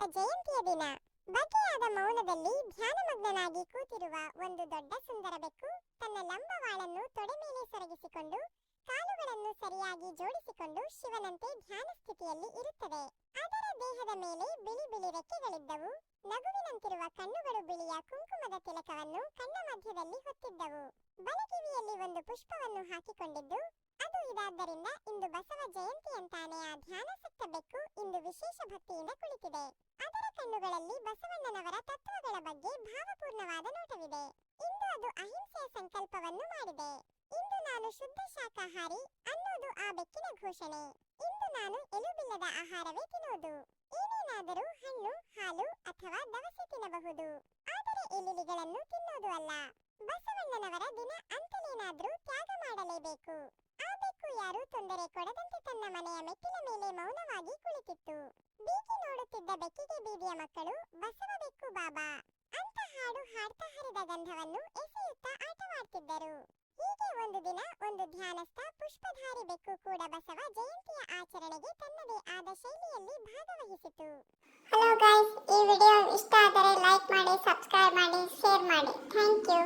ಜಯಂತಿಯ ದಿನ. ಬಗೆಯಾದ ಮೌನದಲ್ಲಿ ಧ್ಯಾನಮಗ್ನನಾಗಿ ಕೂತಿರುವ ಒಂದು ದೊಡ್ಡ ಸುಂದರ ಬೆಕ್ಕು ತನ್ನ ಲಂಬವಾಳನ್ನು ತೊಡೆ ಮೇಲೆ ಸರಗಿಸಿಕೊಂಡು, ಕಾಲುಗಳನ್ನು ಸರಿಯಾಗಿ ಜೋಡಿಸಿಕೊಂಡು ಶಿವನಂತೆ ಧ್ಯಾನ ಸ್ಥಿತಿಯಲ್ಲಿ ಇರುತ್ತದೆ. ಅದರ ದೇಹದ ಮೇಲೆ ಬಿಳಿ ಬಿಳಿ ರೆಕ್ಕೆಗಳಿದ್ದವು. ನಗುವಿನಂತಿರುವ ಕಣ್ಣುಗಳು ಬಿಳಿಯ ಕುಂಕುಮದ ತಿಲಕವನ್ನು ಕಣ್ಣ ಮಧ್ಯದಲ್ಲಿ ಹೊತ್ತಿದ್ದವು. ಬಲಕಿವಿಯಲ್ಲಿ ಒಂದು ಪುಷ್ಪವನ್ನು ಹಾಕಿಕೊಂಡಿದ್ದು, ಅದು ಇದಾದ್ದರಿಂದ ಇಂದು ಬಸವ ಜಯಂತಿ ಅಂತಾನೆ ಆ ಧ್ಯಾನಾಸಕ್ತ ಬೆಕ್ಕು ವಿಶೇಷ ಭಕ್ತಿಯಿಂದ ಕುಳಿತಿದೆ. ಅದರ ಕಣ್ಣುಗಳಲ್ಲಿ ಬಸವಣ್ಣನವರ ತತ್ವಗಳ ಬಗ್ಗೆ ಭಾವಪೂರ್ಣವಾದ ನೋಟವಿದೆ. ಇಂದು ಅದು ಅಹಿಂಸೆಯ ಸಂಕಲ್ಪವನ್ನು ಮಾಡಿದೆ. ಇಂದು ನಾನು ಶುದ್ಧ ಶಾಖಾಹಾರಿ ಅನ್ನೋದು ಆ ಬೆಕ್ಕಿನ ಘೋಷಣೆ. ಇಂದು ನಾನು ಎಲುಬಿಲ್ಲದ ಆಹಾರವೇ ತಿನ್ನೋದು. ಏನೇನಾದರೂ ಹಣ್ಣು, ಹಾಲು ಅಥವಾ ದವಸೆ ತಿನ್ನಬಹುದು. ಆದರೆ ಎಲಿಲಿಗಳನ್ನು ತಿನ್ನೋದು ಅಲ್ಲ. ಬಸವಣ್ಣನವರ ದಿನ ಅಂತನೇನಾದ್ರೂ ತ್ಯಾಗ ಮಾಡಲೇಬೇಕು. ಆ ಬೆಕ್ಕು ಯಾರೂ ತೊಂದರೆ ಕೊಡದಂತೆ ಮನೆಯ ಮೆಟ್ಟಿನ ಮೇಲೆ ಮೌನವಾಗಿ ಕುಳಿತಿತ್ತು. ಬೀದಿ ನೋಡುತ್ತಿದ್ದ ಬೆಕ್ಕಿಗೆ ಬೀದಿಯ ಮಕ್ಕಳು, ಬಸವ ಬೆಕ್ಕು ಬಾಬಾ! ಅಂತ ಹಾಡು ಹಾಡ್ತಾ ಹರಿದ ಗಂಧವನ್ನು ಎಸೆಯುತ್ತಾ ಆಟವಾಡ್ತಿದ್ದರು. ಹೀಗೆ ಒಂದು ದಿನ, ಒಂದು ಧ್ಯಾನಸ್ಥ, ಪುಷ್ಪಧಾರಿ ಬೆಕ್ಕು ಕೂಡ ಬಸವ ಜಯಂತಿಯ ಆಚರಣೆಗೆ ತನ್ನದೇ ಆದ ಶೈಲಿಯಲ್ಲಿ ಭಾಗವಹಿಸಿತು. ಹಲೋ ಗಾಯ್ಸ್ ಈ ವಿಡಿಯೋ ಇಷ್ಟ ಆದರೆ ಲೈಕ್ ಮಾಡಿ ಸಬ್ಸ್ಕ್ರೈಬ್ ಮಾಡಿ ಶೇರ್ ಮಾಡಿ. Thank you